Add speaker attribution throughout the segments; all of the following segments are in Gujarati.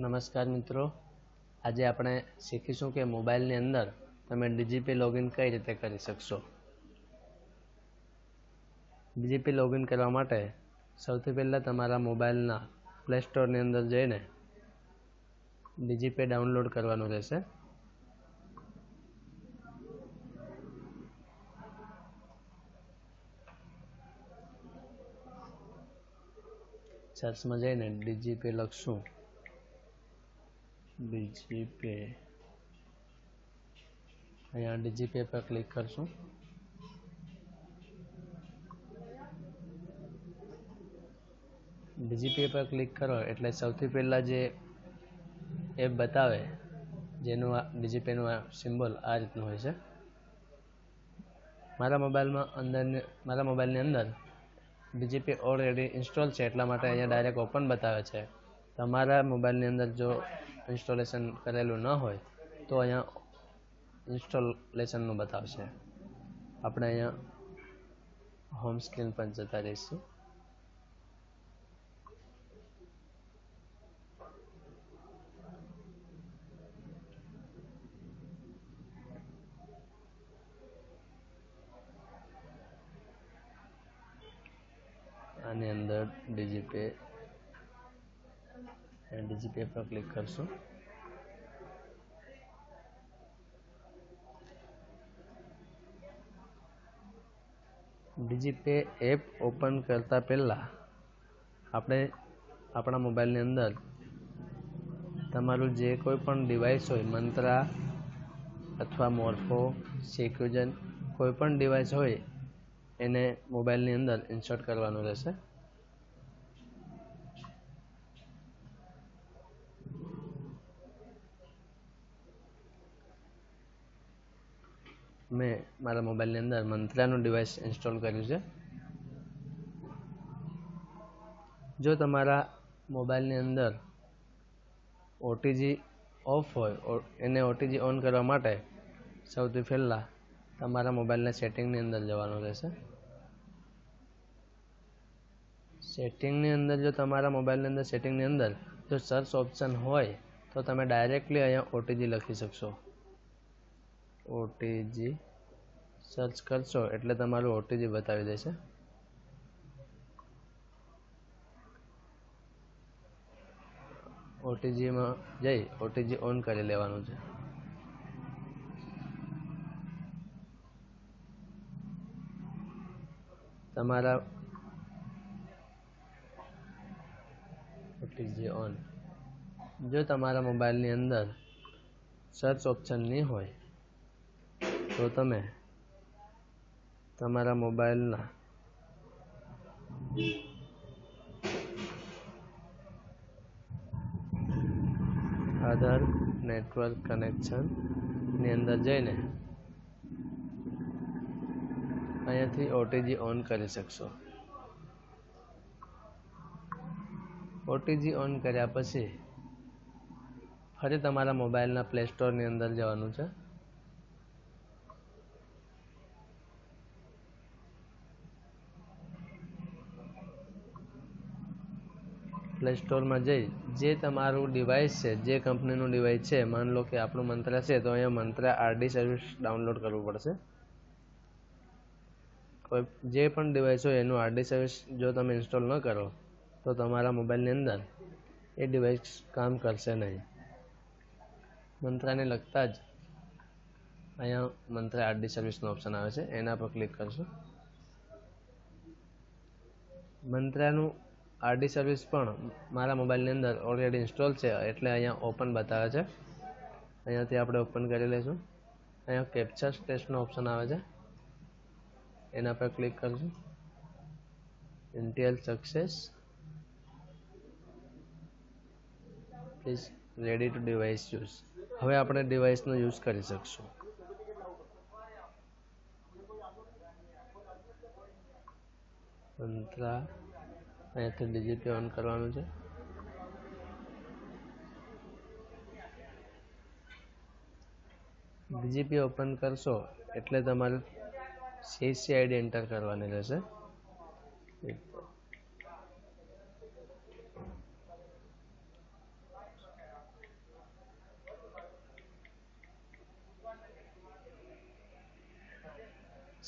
Speaker 1: નમસ્કાર મિત્રો. આજે આપણે શીખીશું કે મોબાઈલની અંદર તમે ડીજીપી લોગિન કઈ રીતે કરી શકશો. ડીજીપી લોગિન કરવા માટે સૌથી પહેલાં તમારા મોબાઈલના પ્લે સ્ટોરની અંદર જઈને ડીજીપી ડાઉનલોડ કરવાનું રહેશે. સર્ચમાં જઈને ડીજીપી લખશું. ડીજીપે અહીંયા ડીજીપે પર ક્લિક કરશું. ડીજીપે પર ક્લિક કરો એટલે સૌથી પહેલાં જે એપ બતાવે, જેનું આ, ડીજીપેનું આ સિમ્બોલ આ રીતનું હોય છે. મારા મોબાઈલમાં અંદર મારા મોબાઈલની અંદર ડીજીપી ઓલરેડી ઇન્સ્ટોલ છે એટલા માટે અહીંયા ડાયરેક્ટ ઓપન બતાવે છે. તમારા મોબાઈલની અંદર જો ઇન્સ્ટોલેશન કરેલું ન હોય, તો અહીંયા ઇન્સ્ટોલેશનનું બતાવશે. આપણે અહીંયા હોમ સ્ક્રીન પર જતા રહીશું. આની અંદર ડીજીપે ડીજીપે પર ક્લિક કરશું. ડીજીપે એપ ઓપન કરતા પહેલાં આપણે આપણા મોબાઈલની અંદર તમારું જે કોઈ પણ ડિવાઇસ હોય, મંત્રા અથવા મોર્ફો, સિક્યુજન, કોઈ પણ ડિવાઇસ હોય, એને મોબાઈલની અંદર ઇન્સર્ટ કરવાનું રહેશે. મેં મારા મોબાઈલની અંદર મંત્રાનું ડિવાઇસ ઇન્સ્ટોલ કર્યું છે. જો તમારા મોબાઈલની અંદર ઓટીજી ઓફ હોય એને ઓટીજી ઓન કરવા માટે સૌથી પહેલાં તમારા મોબાઈલના સેટિંગની અંદર જવાનું રહેશે. સેટિંગની અંદર જો તમારા મોબાઈલની અંદર સેટિંગની અંદર જો સર્ચ ઓપ્શન હોય, તો તમે ડાયરેક્ટલી અહીંયા ઓટીજી લખી શકશો. ઓટીજી સર્ચ કરશો એટલે તમારું ઓટીજી બતાવી દેશે. ઓટીજીમાં જઈ ઓટીજી ઓન કરી લેવાનું છે. તમારા ઓટીજી ઓન. જો તમારા મોબાઈલની અંદર સર્ચ ઓપ્શન નહીં હોય તો તમે? તમારા મોબાઈલના? આધાર, નેટવર્ક કનેક્શનની અંદર જઈને અહીંયાથી ઓટીજી ઓન કરી શકશો. ઓટીજી ઓન કર્યા પછી ફરી તમારા મોબાઈલના પ્લે સ્ટોરની અંદર જવાનું છે. પ્લે સ્ટોરમાં જઈ, જે તમારું ડિવાઇસ છે, જે કંપનીનું ડિવાઇસ છે, માન લો કે આપણું મંત્રા છે, તો અહીંયા મંત્રા આરડી સર્વિસ ડાઉનલોડ કરવું પડશે. કોઈ જે પણ ડિવાઇસ હોય એનું આરડી સર્વિસ જો તમે ઇન્સ્ટોલ ન કરો, તો તમારા મોબાઈલની અંદર એ ડિવાઇસ કામ કરશે નહીં. મંત્રાને લગતા જ અહીંયા મંત્રા આરડી સર્વિસનો ઓપ્શન આવે છે, એના પર ક્લિક કરશો. મંત્રાનું આરડી સર્વિસ પણ મારા મોબાઈલની અંદર ઓલરેડી ઇન્સ્ટોલ છે, એટલે અહીંયા ઓપન બતાવે છે. અહીંયાથી આપણે ઓપન કરી લઈશું. અહીંયા કેપ્ચર ટેસ્ટનો ઓપ્શન આવે છે. એના પર ક્લિક કરશું Intel success please ready to device use હવે આપણે ડિવાઇસનો યુઝ કરી શકશું. મંત્રા અહીંયાથી ડીજીપે ઓન કરવાનું છે. ડીજીપી ઓપન કરશો એટલે તમારે સીસી આઈડી એન્ટર કરવાની રહેશે.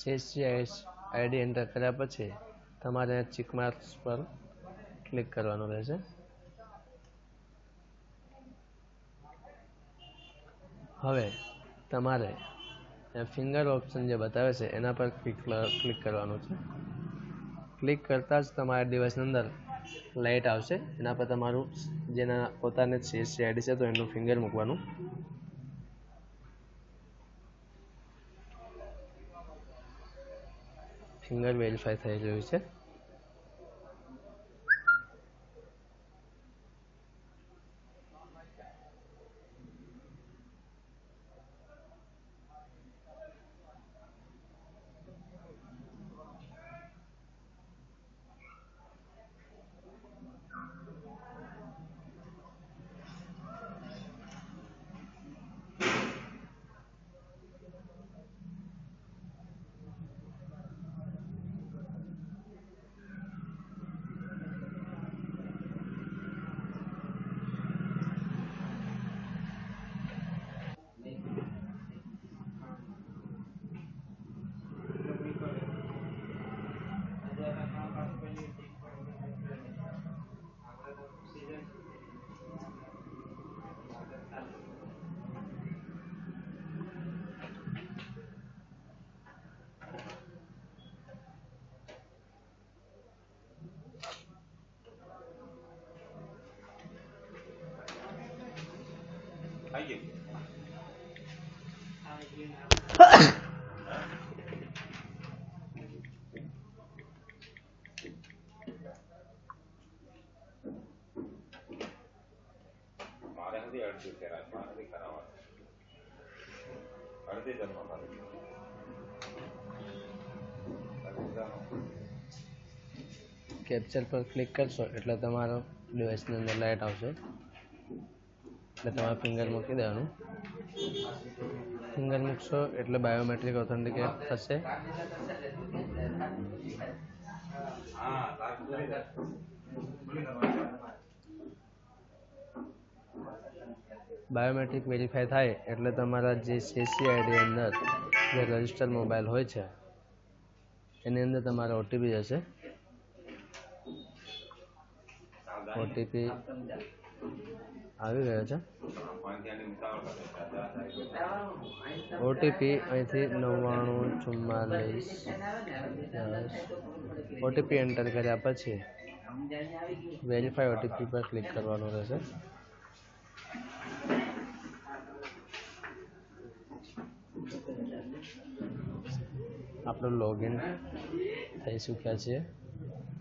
Speaker 1: સીસી આઈડી એન્ટર કર્યા પછી તમારે ચીક માર્ક્સ પર ક્લિક કરવાનું રહેશે. હવે તમારે ફિંગર ઓપ્શન જે બતાવે છે, એના પર ક્લિક કરવાનું છે. ક્લિક કરતાં જ તમારા ડિવાઇસની અંદર લાઇટ આવશે, એના પર તમારું જેના પોતાને સીએસસી આઈડી છે તો એનું ફિંગર મૂકવાનું. ફિંગર વેરીફાઈ થઈ રહ્યું છે
Speaker 2: આઈએ મારે નથી મારે નથી કરાવવાનું અડધી જન્મ મારે
Speaker 1: કેપ્ચર પર ક્લિક કરશો, એટલે તમારો ડિવાઇસની અંદર લાઇટ આવશે. એટલે તમારે ફિંગર મૂકી દેવાનું. ફિંગર મૂકશો, એટલે બાયોમેટ્રિક ઓથેન્ટિકેટ થશે.
Speaker 2: હા તાર પૂરી થાય.
Speaker 1: બાયોમેટ્રિક વેરીફાઈ થાય એટલે તમારા જે સીસી આઈડી અંદર જે રજિસ્ટર મોબાઈલ હોય છે, એની અંદર તમારો ઓટીપી જશે. ઓટીપી આવી ગયો છે. ઓટીપી અહીંથી નવ્વાણું, ચુમ્માલીસ ઓટીપી એન્ટર કર્યા પછી વેરીફાઈ ઓટીપી પર ક્લિક કરવાનું રહેશે. આપણું લોગિન થઈ ચૂક્યા છીએ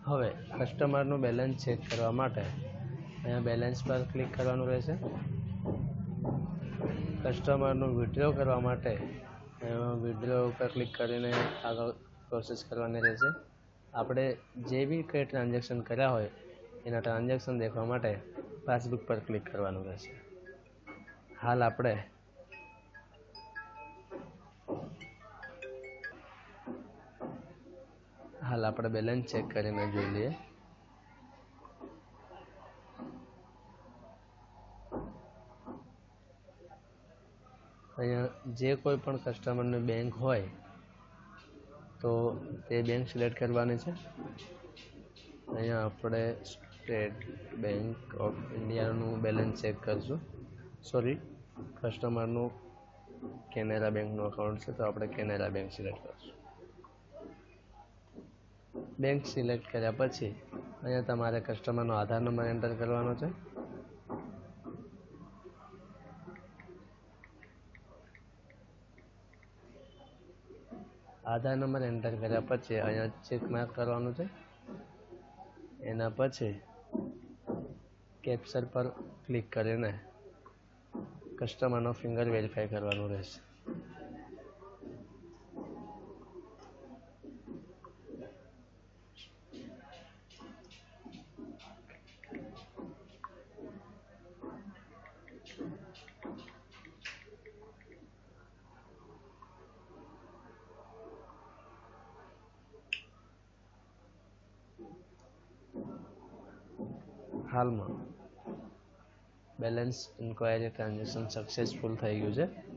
Speaker 1: હવે કસ્ટમરનું બેલેન્સ ચેક કરવા માટે અહીંયા બેલેન્સ પર ક્લિક કરવાનું રહેશે. કસ્ટમરનું વિડ્રો કરવા માટે વિડ્રો ઉપર ક્લિક કરીને આગળ પ્રોસેસ કરવાની રહેશે. આપણે જે બી કંઈ ટ્રાન્ઝેક્શન કર્યા હોય, એના ટ્રાન્ઝેક્શન દેખવા માટે પાસબુક પર ક્લિક કરવાનું રહેશે. હાલ આપણે હાલ આપણે બેલેન્સ ચેક કરીને જોઈ લઈએ અહીંયા જે કોઈ પણ કસ્ટમરની બેંક હોય, તો તે બેંક સિલેક્ટ કરવાની છે. અહીંયા આપણે સ્ટેટ બેંક ઓફ ઇન્ડિયાનું બેલેન્સ ચેક કરશું. સોરી કસ્ટમરનું કેનેરા બેંકનું અકાઉન્ટ છે, તો આપણે કેનેરા બેંક સિલેક્ટ કરશું. બેંક સિલેક્ટ કર્યા પછી અહીંયા તમારે કસ્ટમરનો આધાર નંબર એન્ટર કરવાનો છે. આધાર નંબર એન્ટર કર્યા પછી અહીંયા ચેક માર્ક કરવાનું છે. એના પછી કેપ્ચર પર ક્લિક કરીને કસ્ટમરનો ફિંગર વેરીફાઈ કરવાનું રહેશે. હાલમાં. બેલેન્સ ઇન્ક્વાયરી ટ્રાન્ઝેક્શન સક્સેસફુલ થઈ ગયું છે.